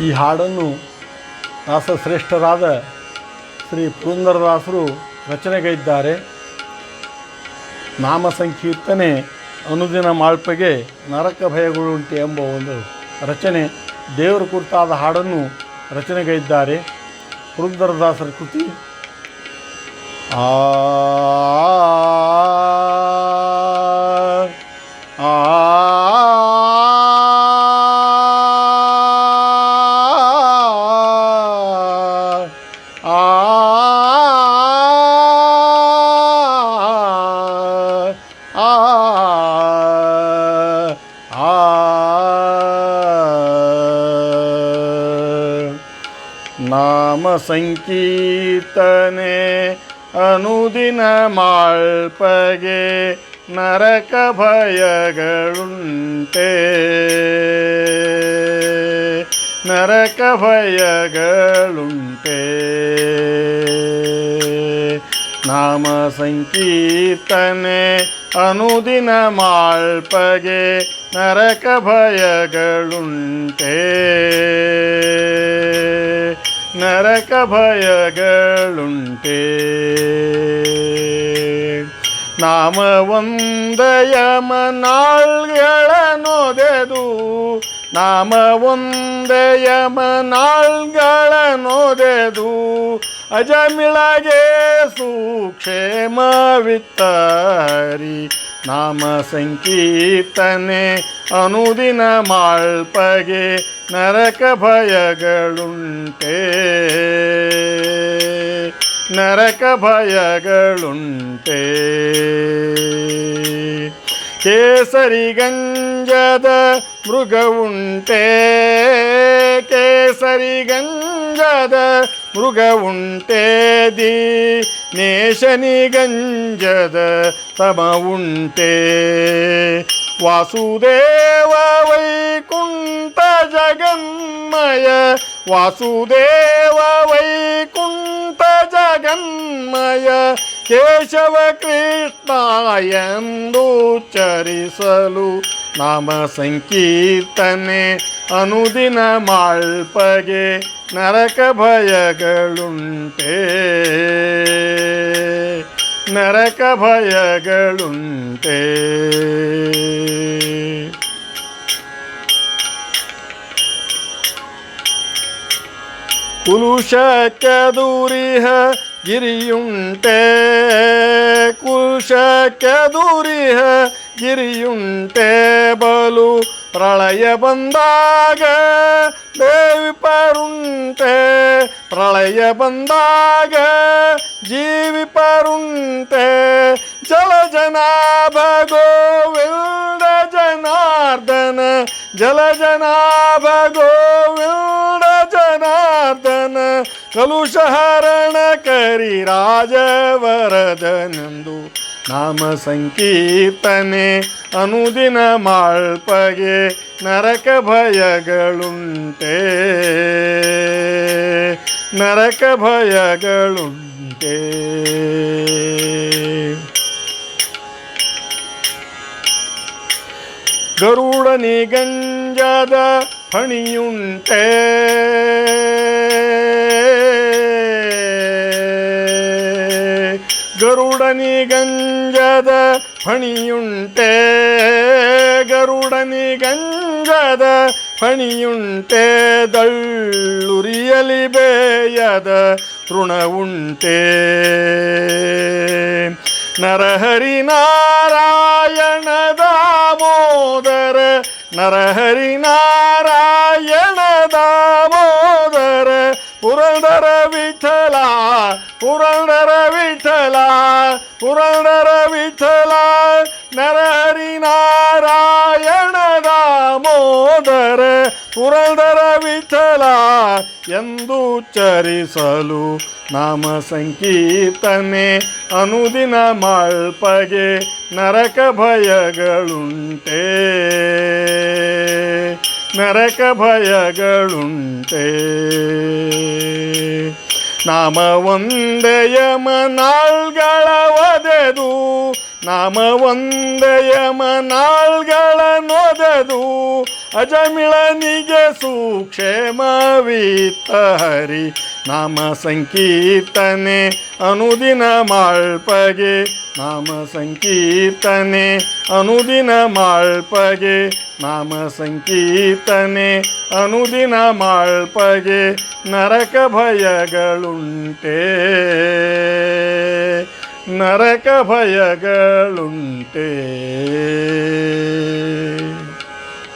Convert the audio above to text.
ಈ ಹಾಡನ್ನು ದಾಸಶ್ರೇಷ್ಠರಾದ ಶ್ರೀ ಪುರಂದರದಾಸರು ರಚನೆಗೈದ್ದಾರೆ. ನಾಮ ಸಂಕೀರ್ತನೆ ಅನುದಿನ ಮಾಳ್ಪಗೆ ನರಕ ಭಯಗಳುಂಟೆ ಎಂಬ ಒಂದು ರಚನೆ ದೇವರ ಕುರಿತಾದ ಹಾಡನ್ನು ರಚನೆಗೈದ್ದಾರೆ. ಪುರಂದರದಾಸರ ಕೃತಿ. ಆ ನಾಮ ಸಂಕೀರ್ತನೆ ಅನುದಿನ ಮಾಳ್ಪಗೆ ನರಕ ಭಯಗಳುಂಟೆ. ನರಕ ಭಯಗಳುಂಟೆ. ನಾಮ ಸಂಕೀರ್ತನೆ ಅನುದಿನ ಮಾಳ್ಪಗೆ ನರಕ ಭಯಗಳುಂಟೆ. ನರಕ ಭಯಗಳುಂಟೆ. ನಾಮ ಒಂದಯ ನಾಳ್ಗಳ ನೋದೆದು ನಾಮ ಒಂದಯ ನಾಳ್ಗಳ ನೋದೆದು ಅಜಮಿಳಗೆ ಸುಕ್ಷೇಮವಿತ್ತರಿ. ನಾಮ ಸಂಕೀರ್ತನೆ ಅನುದಿನ ಮಾಳ್ಪಗೆ ನರಕ ಭಯಗಳುಂಟೆ ನರಕ ಭಯಗಳುಂಟೆ ಕೇಸರಿ ಗಂಜದ ಮೃಗವುಂಟೆ ಕೇಸರಿ ಗಂಜದ ಮೃಗವುಂಟೆ ದಿ ನೇಶನಿ ಗಂಜದ ತಮ ಉಂಟೆ. ವಾಸುದೇವ ವೈಕುಂಠ ಜಗನ್ಮಯ ವಾಸುದೇವ ವೈಕುಂಠ ಜಗನ್ಮಯ ಕೇಶವ ಕೃಷ್ಣ ಎಂದು ಚರಿಸಲು ನಾಮ ಸಂಕೀರ್ತನೆ ಅನುದಿನ ಮಾಳ್ಪಗೆ ನರಕ ಭಯಗಳುಂಟೆ. ನರಕ ಭಯಗಳುಂಟೆ. ಕುಲುಷಕ್ಕೆ ದೂರಿಹ ಗಿರಿಯುಂಟೆ. ಕುಲುಷಕ್ಕೆ ದೂರಿಹ ಗಿರಿಯುಂಟೆ ಬಲು ಪ್ರಳಯ ಬಂದಾಗ ದೇವಿ ಪರುಂಟೆ ಪ್ರಳಯ ಬಂದಾಗ ಜೀವಿ ಪರುಂಟೆ ಜಲ ಜನಾಭ ಗೋವಿಂದ ಜನಾರ್ದನ ಜಲ ಜನಾಭ ಗೋವಿಂದ ಜನಾರ್ದನ ಕಲುಷಹರಣ ಕರಿ ರಾಜವರದನೆಂದು ನಾಮ ಸಂಕೀರ್ತನೆ ಅನುದಿನ ಮಾಳ್ಪಗೆ ನರಕ ಭಯಗಳುಂಟೆ. ನರಕ ಭಯಗಳುಂಟೆ. ಗರುಡನಿ ಗಂಜದ ಫಣಿಯುಂಟೆ ಗರುಡನಿ ಗಂಜದ ಫಣಿಯುಂಟೆ ಗರುಡನಿ ಗಂಜದ ಫಣಿಯುಂಟೆ ದಳ್ಳುರಿಯಲಿ ಬೇಯದ ತೃಣವುಂಟೆ ನರಹರಿ ನಾರಾಯಣ ದಾಮೋದರ ನರಹರಿ ನಾರಾಯಣ ದಾಮೋದರ ಪುರಂದರ ವಿಠಲ ಪುರಂದರ ಪುರಂದರ ವಿಠಲ ಎಂದು ಚರಿಸಲು ನಾಮ ಸಂಕೀರ್ತನೆ ಅನುದಿನ ಮಾಳ್ಪಗೆ ನರಕ ಭಯಗಳುಂಟೆ. ನರಕ ಭಯಗಳುಂಟೆ. ನಾಮ ಒಂದೆಯ ಮನಾಳ್ಗಳ ಒದೆದು, ನಾಮ ಒಂದೆಯ ಮನಾಳ್ಗಳ ಅಜಮಿಳನಿಗೆ ಸುಕ್ಷೇಮವಿತ್ತ ಹರಿ, ನಾಮ ಸಂಕೀರ್ತನೆ ಅನುದಿನ ಮಾಳ್ಪಗೆ, ನಾಮ ಸಂಕೀರ್ತನೆ ಅನುದಿನ ಮಾಳ್ಪಗೆ, ನಾಮ ಸಂಕೀರ್ತನೆ ಅನುದಿನ ಮಾಳ್ಪಗೆ ನರಕ ಭಯಗಳುಂಟೆ. ನರಕ ಭಯಗಳುಂಟೆ.